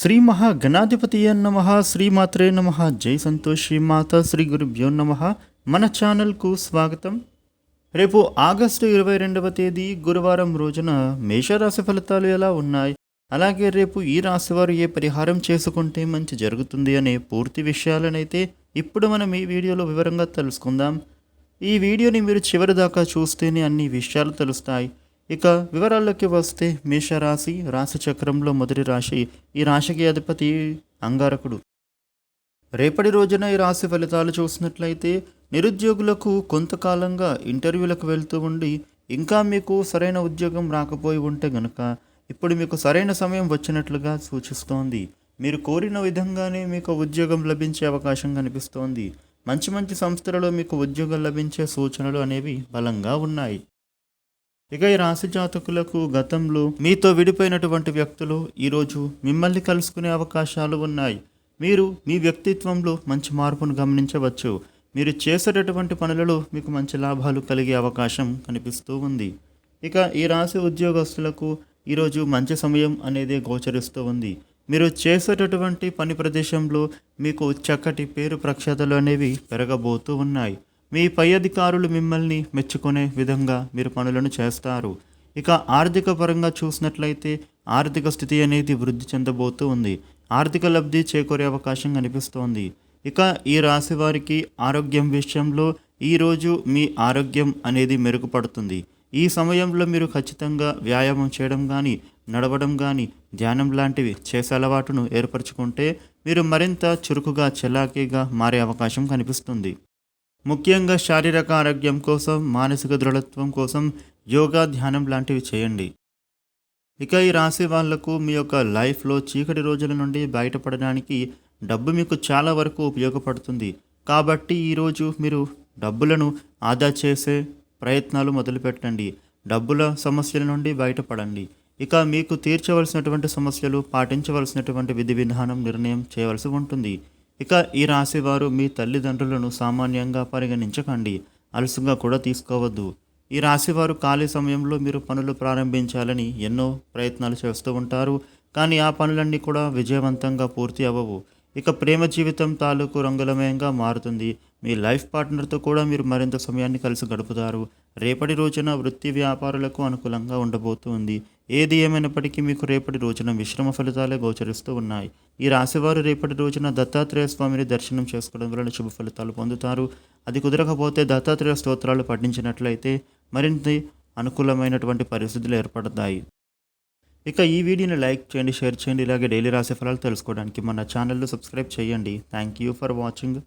శ్రీ మహా గణాధిపతి నమ శ్రీమాత్రే నమ. జై సంతోషి మాత శ్రీ గురుభ్యో నమ. మన ఛానల్కు స్వాగతం. రేపు ఆగస్టు ఇరవై రెండవ తేదీ గురువారం రోజున మేషరాశి ఫలితాలు ఎలా ఉన్నాయి? అలాగే రేపు ఈ రాశివారు ఏ పరిహారం చేసుకుంటే మంచి జరుగుతుంది అనే పూర్తి విషయాలనైతే ఇప్పుడు మనం ఈ వీడియోలో వివరంగా తెలుసుకుందాం. ఈ వీడియోని మీరు చివరి దాకా చూస్తేనే అన్ని విషయాలు తెలుస్తాయి. ఇక వివరాల్లోకి వస్తే మేషరాశి రాశి చక్రంలో మొదటి రాశి ఈ రాశికి అధిపతి అంగారకుడు. రేపటి రోజున ఈ రాశి ఫలితాలు చూసినట్లయితే నిరుద్యోగులకు కొంతకాలంగా ఇంటర్వ్యూలకు వెళ్తూ ఉండి ఇంకా మీకు సరైన ఉద్యోగం రాకపోయి ఉంటే గనుక ఇప్పుడు మీకు సరైన సమయం వచ్చినట్లుగా సూచిస్తోంది. మీరు కోరిన విధంగానే మీకు ఉద్యోగం లభించే అవకాశం కనిపిస్తోంది. మంచి మంచి సంస్థలలో మీకు ఉద్యోగం లభించే సూచనలు అనేవి బలంగా ఉన్నాయి. ఇక ఈ రాశి జాతకులకు గతంలో మీతో విడిపోయినటువంటి వ్యక్తులు ఈరోజు మిమ్మల్ని కలుసుకునే అవకాశాలు ఉన్నాయి. మీరు మీ వ్యక్తిత్వంలో మంచి మార్పును గమనించవచ్చు. మీరు చేసేటటువంటి పనులలో మీకు మంచి లాభాలు కలిగే అవకాశం కనిపిస్తూ ఉంది. ఇక ఈ రాశి ఉద్యోగస్తులకు ఈరోజు మంచి సమయం అనేది గోచరిస్తూ ఉంది. మీరు చేసేటటువంటి పని ప్రదేశంలో మీకు చక్కటి పేరు ప్రఖ్యాతలు అనేవి పెరగబోతూ ఉన్నాయి. మీ పై అధికారులు మిమ్మల్ని మెచ్చుకునే విధంగా మీరు పనులను చేస్తారు. ఇక ఆర్థిక పరంగా చూసినట్లయితే ఆర్థిక స్థితి అనేది వృద్ధి చెందబోతూ ఉంది. ఆర్థిక లబ్ధి చేకూరే అవకాశం కనిపిస్తోంది. ఇక ఈ రాశి వారికి ఆరోగ్యం విషయంలో ఈరోజు మీ ఆరోగ్యం అనేది మెరుగుపడుతుంది. ఈ సమయంలో మీరు ఖచ్చితంగా వ్యాయామం చేయడం కానీ నడవడం కానీ ధ్యానం లాంటివి చేసే అలవాటును ఏర్పరచుకుంటే మీరు మరింత చురుకుగా చలాకీగా మారే అవకాశం కనిపిస్తుంది. ముఖ్యంగా శారీరక ఆరోగ్యం కోసం మానసిక దృఢత్వం కోసం యోగా ధ్యానం లాంటివి చేయండి. ఇక ఈ రాశి వాళ్ళకు మీ యొక్క లైఫ్లో చీకటి రోజుల నుండి బయటపడడానికి డబ్బు మీకు చాలా వరకు ఉపయోగపడుతుంది. కాబట్టి ఈరోజు మీరు డబ్బులను ఆదా చేసే ప్రయత్నాలు మొదలుపెట్టండి. డబ్బుల సమస్యల నుండి బయటపడండి. ఇక మీకు తీర్చవలసినటువంటి సమస్యలు పాటించవలసినటువంటి విధి విధానం నిర్ణయం చేయవలసి ఉంటుంది. ఇక ఈ రాశి వారు మీ తల్లిదండ్రులను సామాన్యంగా పరిగణించకండి. అలసుగా కూడా తీసుకోవద్దు. ఈ రాశివారు ఖాళీ సమయంలో మీరు పనులు ప్రారంభించాలని ఎన్నో ప్రయత్నాలు చేస్తూ ఉంటారు. కానీ ఆ పనులన్నీ కూడా విజయవంతంగా పూర్తి అవ్వవు. ఇక ప్రేమ జీవితం తాలూకు రంగులమయంగా మారుతుంది. మీ లైఫ్ పార్ట్నర్తో కూడా మీరు మరింత సమయాన్ని కలిసి గడుపుతారు. రేపటి రోజున వృత్తి వ్యాపారులకు అనుకూలంగా ఉండబోతుంది. ఏది ఏమైనప్పటికీ మీకు రేపటి రోజున మిశ్రమ ఫలితాలే గోచరిస్తూ ఉన్నాయి. ఈ రాశివారు రేపటి రోజున దత్తాత్రేయ స్వామిని దర్శనం చేసుకోవడం వలన శుభ ఫలితాలు పొందుతారు. అది కుదరకపోతే దత్తాత్రేయ స్తోత్రాలు పఠించినట్లయితే మరింత అనుకూలమైనటువంటి పరిస్థితులు ఏర్పడతాయి. ఇక ఈ వీడియోని లైక్ చేయండి షేర్ చేయండి. ఇలాగే డైలీ రాశి ఫలాలు తెలుసుకోవడానికి మన ఛానల్లో సబ్స్క్రైబ్ చేయండి. Thank you for watching.